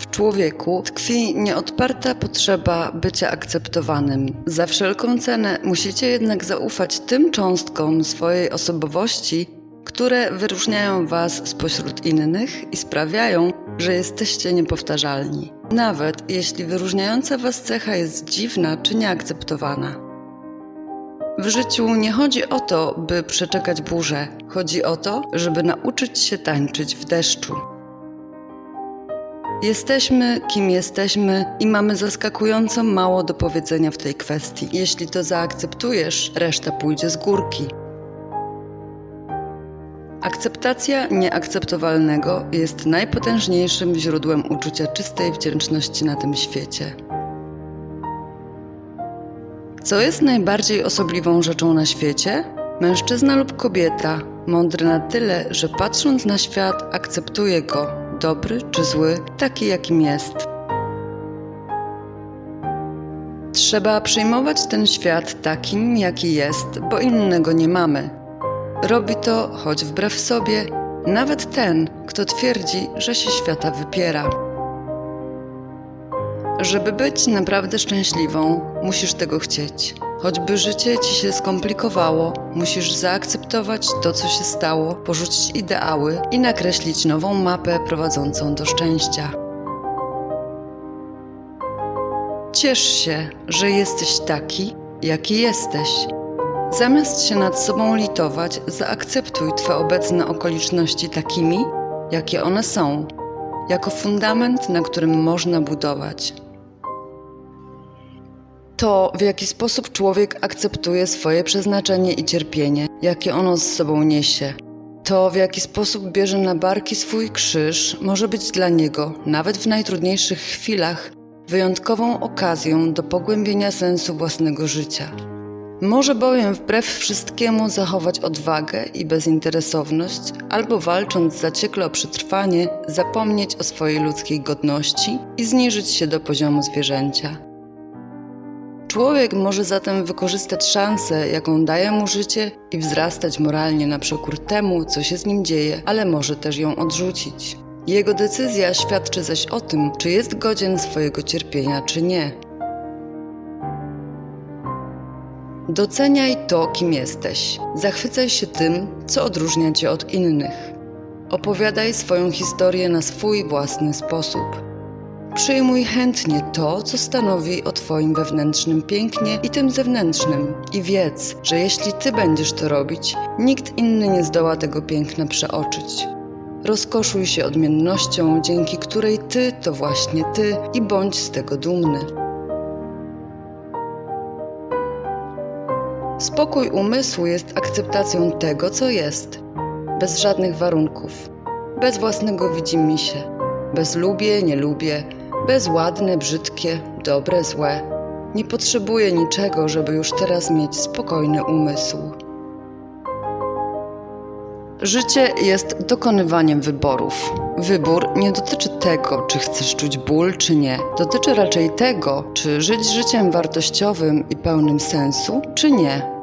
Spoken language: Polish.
W człowieku tkwi nieodparta potrzeba bycia akceptowanym. Za wszelką cenę musicie jednak zaufać tym cząstkom swojej osobowości, które wyróżniają Was spośród innych i sprawiają, że jesteście niepowtarzalni. Nawet jeśli wyróżniająca Was cecha jest dziwna czy nieakceptowana. W życiu nie chodzi o to, by przeczekać burzę. Chodzi o to, żeby nauczyć się tańczyć w deszczu. Jesteśmy, kim jesteśmy i mamy zaskakująco mało do powiedzenia w tej kwestii. Jeśli to zaakceptujesz, reszta pójdzie z górki. Akceptacja nieakceptowalnego jest najpotężniejszym źródłem uczucia czystej wdzięczności na tym świecie. Co jest najbardziej osobliwą rzeczą na świecie? Mężczyzna lub kobieta, mądry na tyle, że patrząc na świat, akceptuje go, dobry czy zły, taki jakim jest. Trzeba przyjmować ten świat takim, jaki jest, bo innego nie mamy. Robi to, choć wbrew sobie, nawet ten, kto twierdzi, że się świata wypiera. Żeby być naprawdę szczęśliwą, musisz tego chcieć. Choćby życie ci się skomplikowało, musisz zaakceptować to, co się stało, porzucić ideały i nakreślić nową mapę prowadzącą do szczęścia. Ciesz się, że jesteś taki, jaki jesteś. Zamiast się nad sobą litować, zaakceptuj Twe obecne okoliczności takimi, jakie one są, jako fundament, na którym można budować. To, w jaki sposób człowiek akceptuje swoje przeznaczenie i cierpienie, jakie ono z sobą niesie, to, w jaki sposób bierze na barki swój krzyż, może być dla niego, nawet w najtrudniejszych chwilach, wyjątkową okazją do pogłębienia sensu własnego życia. Może bowiem wbrew wszystkiemu zachować odwagę i bezinteresowność, albo walcząc zaciekle o przetrwanie, zapomnieć o swojej ludzkiej godności i zniżyć się do poziomu zwierzęcia. Człowiek może zatem wykorzystać szansę, jaką daje mu życie i wzrastać moralnie na przekór temu, co się z nim dzieje, ale może też ją odrzucić. Jego decyzja świadczy zaś o tym, czy jest godzien swojego cierpienia, czy nie. Doceniaj to, kim jesteś. Zachwycaj się tym, co odróżnia cię od innych. Opowiadaj swoją historię na swój własny sposób. Przyjmuj chętnie to, co stanowi o Twoim wewnętrznym pięknie i tym zewnętrznym, i wiedz, że jeśli Ty będziesz to robić, nikt inny nie zdoła tego piękna przeoczyć. Rozkoszuj się odmiennością, dzięki której Ty to właśnie Ty i bądź z tego dumny. Spokój umysłu jest akceptacją tego, co jest, bez żadnych warunków, bez własnego widzimisię, bez lubię, nie lubię, bez ładne, brzydkie, dobre, złe. Nie potrzebuję niczego, żeby już teraz mieć spokojny umysł. Życie jest dokonywaniem wyborów. Wybór nie dotyczy tego, czy chcesz czuć ból, czy nie. Dotyczy raczej tego, czy żyć życiem wartościowym i pełnym sensu, czy nie.